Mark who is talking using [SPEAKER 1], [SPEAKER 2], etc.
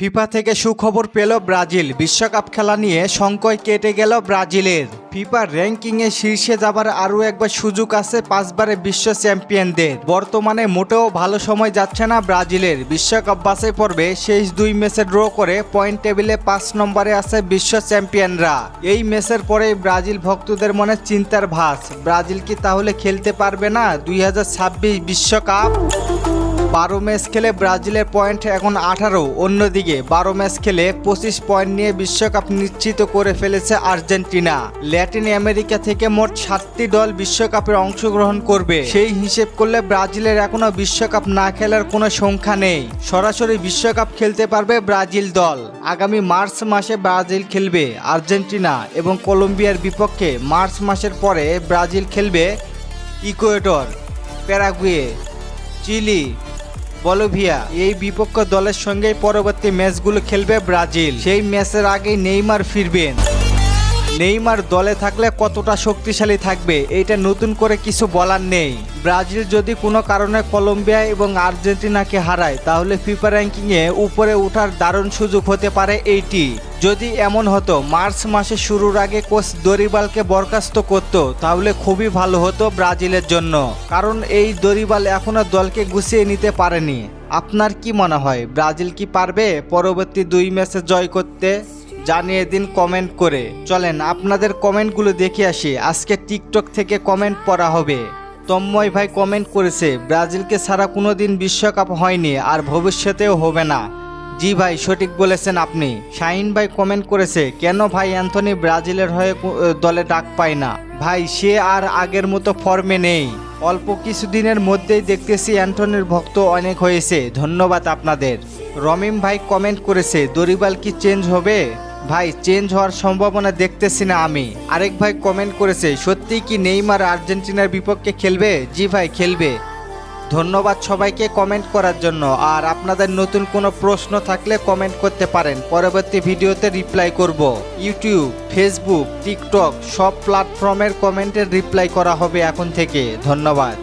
[SPEAKER 1] FIFA থেকে সুখবর পেল ব্রাজিল। বিশ্বকাপ খেলা নিয়ে সংকয় কেটে গেল ব্রাজিলের। ফিফার র্যাঙ্কিংয়ে শীর্ষে যাবার আরও একবার সুযোগ আছে পাঁচবারে বিশ্ব চ্যাম্পিয়নদের। বর্তমানে মোটেও ভালো সময় যাচ্ছে না ব্রাজিলের। বিশ্বকাপ বাছাই পর্বে শেষ দুই ম্যাচে ড্র করে পয়েন্ট টেবিলে পাঁচ নম্বরে আছে বিশ্ব চ্যাম্পিয়নরা। এই ম্যাচের পরেই ব্রাজিল ভক্তদের মনে চিন্তার ভাস ব্রাজিল কি তাহলে খেলতে পারবে না দুই বিশ্বকাপ? বারো ম্যাচ খেলে ব্রাজিলের পয়েন্ট এখন আঠারো, অন্যদিকে বারো ম্যাচ খেলে পঁচিশ পয়েন্ট নিয়ে বিশ্বকাপ নিশ্চিত করে ফেলেছে আর্জেন্টিনা। ল্যাটিন আমেরিকা থেকে মোট সাতটি দল বিশ্বকাপে অংশগ্রহণ করবে। সেই হিসেব করলে ব্রাজিলের এখনও বিশ্বকাপ না খেলার কোনো সংখ্যা নেই। সরাসরি বিশ্বকাপ খেলতে পারবে ব্রাজিল দল। আগামী মার্চ মাসে ব্রাজিল খেলবে আর্জেন্টিনা এবং কলম্বিয়ার বিপক্ষে মার্চ মাসের পরে ব্রাজিল খেলবে ইকুয়েটর প্যারাগুয়ে, চিলি বলোভিয়া এই বিপক্ষ দলের সঙ্গে পরবর্তী ম্যাচগুলো খেলবে ব্রাজিল। সেই ম্যাচের আগে নেইমার ফিরবেন। নেইমার দলে থাকলে কতটা শক্তিশালী থাকবে, এটা নতুন করে কিছু বলার নেই। ব্রাজিল যদি কোনো কারণে কলম্বিয়া এবং আর্জেন্টিনাকে হারায়, তাহলে ফিফা র্যাঙ্কিংয়ে উপরে ওঠার দারুণ সুযোগ হতে পারে এইটি। যদি এমন হতো, মার্চ মাসে শুরুর আগে কোচ দরিবালকে বরখাস্ত করত, তাহলে খুবই ভালো হতো ব্রাজিলের জন্য। কারণ এই দরিবাল এখনও দলকে গুছিয়ে নিতে পারেনি। আপনার কি মনে হয়, ব্রাজিল কি পারবে পরবর্তী দুই ম্যাচে জয় করতে? জানিয়ে দিন কমেন্ট করে। চলেন, আপনাদের কমেন্টগুলো দেখে আসি। আজকে টিকটক থেকে কমেন্ট পড়া হবে। তন্ময় ভাই কমেন্ট করেছে, ব্রাজিলকে ছাড়া কোনোদিন বিশ্বকাপ হয়নি আর ভবিষ্যতেও হবে না। জি ভাই, সঠিক বলেছেন আপনি। শাহিন ভাই কমেন্ট করেছে, কেন ভাই অ্যান্থনি ব্রাজিলের হয়ে দলে ডাক পায় না? ভাই, সে আর আগের মতো ফর্মে নেই। অল্প কিছুদিনের মধ্যেই দেখতেছি অ্যান্টনির ভক্ত অনেক হয়েছে। ধন্যবাদ আপনাদের। রমিম ভাই কমেন্ট করেছে দরিবাল কি চেঞ্জ হবে? ভাই চেঞ্জ হওয়ার সম্ভাবনা দেখতেছি না আমি। আরেক ভাই কমেন্ট করেছে, সত্যিই কি নেইমার আর্জেন্টিনার বিপক্ষে খেলবে? জি ভাই, খেলবে। ধন্যবাদ সবাইকে কমেন্ট করার জন্য। আর আপনাদের নতুন কোনো প্রশ্ন থাকলে কমেন্ট করতে পারেন। পরবর্তী ভিডিওতে রিপ্লাই করব। ইউটিউব ফেসবুক টিকটক সব প্ল্যাটফর্মের কমেন্টের রিপ্লাই করা হবে এখন থেকে। ধন্যবাদ।